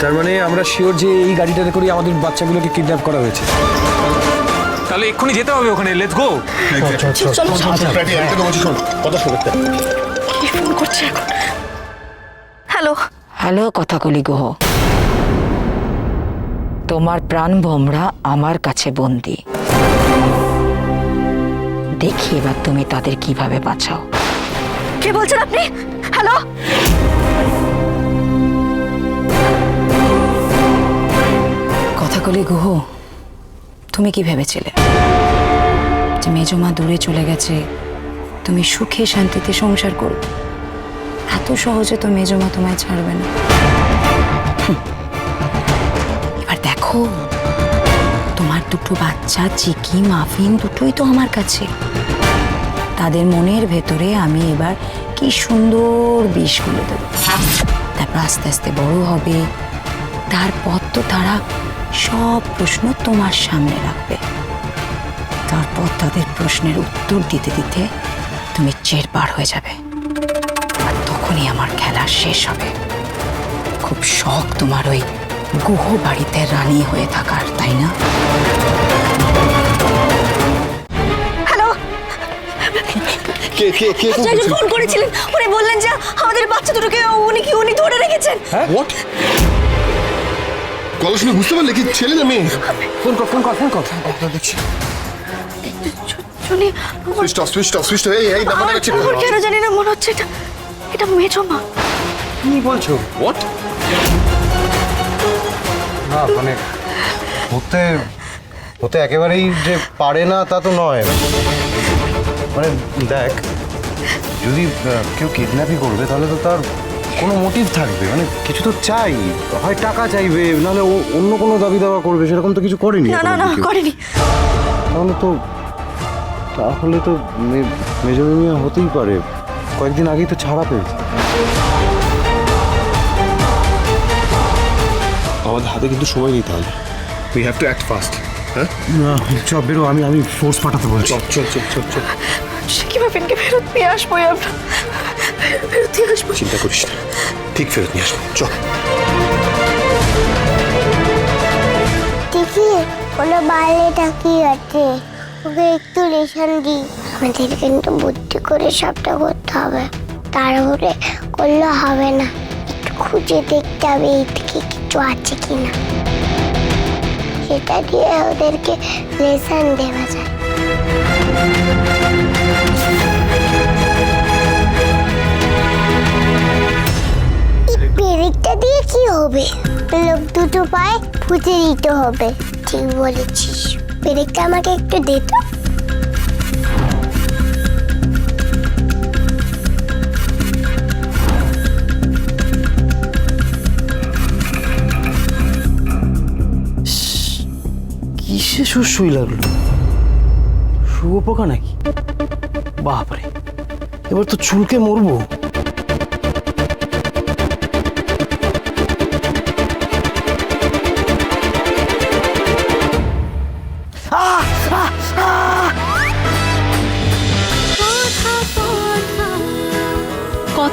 তার মানে আমরা শিওর যে এই গাড়িটাতে করে আমাদের বাচ্চাগুলোকে কিডন্যাপ করা হয়েছে। তাহলে এক্ষুনি যেতে হবে ওখানে লেটস গো হ্যালো একটা তো বলছি শোন কথা কলি হ্যালো। হ্যালো গুহ। তোমার প্রাণ ভোমরা আমার কাছে বন্দি। দেখি এবার তুমি তাদের কীভাবে বাঁচাও। কে বলছেন আপনি? হ্যালো। কথাকলি গুহ, তুমি কি ভেবেছিলে যে মেজমা দূরে চলে গেছে? তুমি সুখে শান্তিতে সংসার করবে। এত সহজে তো মেজমা তোমায় ছাড়বে না। এবার দেখো, তোমার দুটো বাচ্চা, চিকি, মাফিন, দুটোই তো আমার কাছে। তাদের মনের ভেতরে আমি এবার কি সুন্দর বিষগুলো দেবো। তারপর আস্তে আস্তে বড় হবে। তারপর তো তারা সব প্রশ্ন তোমার সামনে রাখবে। তারপর তাদের প্রশ্নের উত্তর দিতে দিতে তুমি চের পার হয়ে যাবে। আর তখনই আমার খেলা শেষ হবে। খুব শখ তোমার ওই গুহ বাড়িতে রানী হয়ে থাকার তাই না? হ্যালো? কে কে কে ফোন করেছিলেন। উনি বললেন যে আমাদের বাচ্চা দুটোকে উনি কি উনি ধরে রেখেছেন? হোয়াট গলা শুনে বুঝতে পারলে কি ছেলে না মেয়ে? ফোন কর ফোন কর ফোন কর। দেখছি শুনি switch off switch off switch এই এই নাম্বারটা চেক আমার কেন জানি না মনে হচ্ছে এটা এটা মেজো মা। কি বলছো? হোয়াট না মানে হতে হতে একেবারেই যে পারে না তা তো নয়। মানে দেখ যদি কেউ কিডন্যাপই করবে তাহলে তো তার কোনো মোটিভ থাকবে মানে কিছু তো চাই হয় টাকা চাইবে নাহলে ও অন্য কোনো দাবি দাওয়া করবে সেরকম তো কিছু করেনি না না না করেনি। তাহলে তো তাহলে তো মেজর মিয়া হতেই পারে কয়েকদিন আগেই তো ছাড়া পেয়েছে। আমাদের হাতে কিন্তু সময় নেই তাহলে we have to act fast হ্যাঁ? চ বেরো আমি আমি ফোর্স পাঠাতে বলছি। চল চল চল চল চল। সে কীভাবে পেনকে ফেরত নিয়ে আসব আমরা? ফেরত নিয়ে আসব। চিন্তা করিস না। ঠিক ফেরত নিয়ে আসব। চল। দেখি কোনো বাইরে তাকিয়ে আছে। ওকে একটু রেশন দিই। আমাদের কিন্তু বুদ্ধি করে সবটা করতে হবে। তাড়াহুড়ে করলে হবে না। একটু খুঁজে দেখতে হবে এই থেকে কিছু আছে কিনা। সেটা দিয়ে ওদেরকে লেসন দেওয়া যায়। হবে। লোক দুটো পায়ে ফুটে দিতে হবে। ঠিক বলেছিস। পেরেকটা আমাকে একটু দে তো। কিসে সুসুই লাগল? শুয়োপোকা নাকি? বাপরে, এবার তো চুলকে মরবো।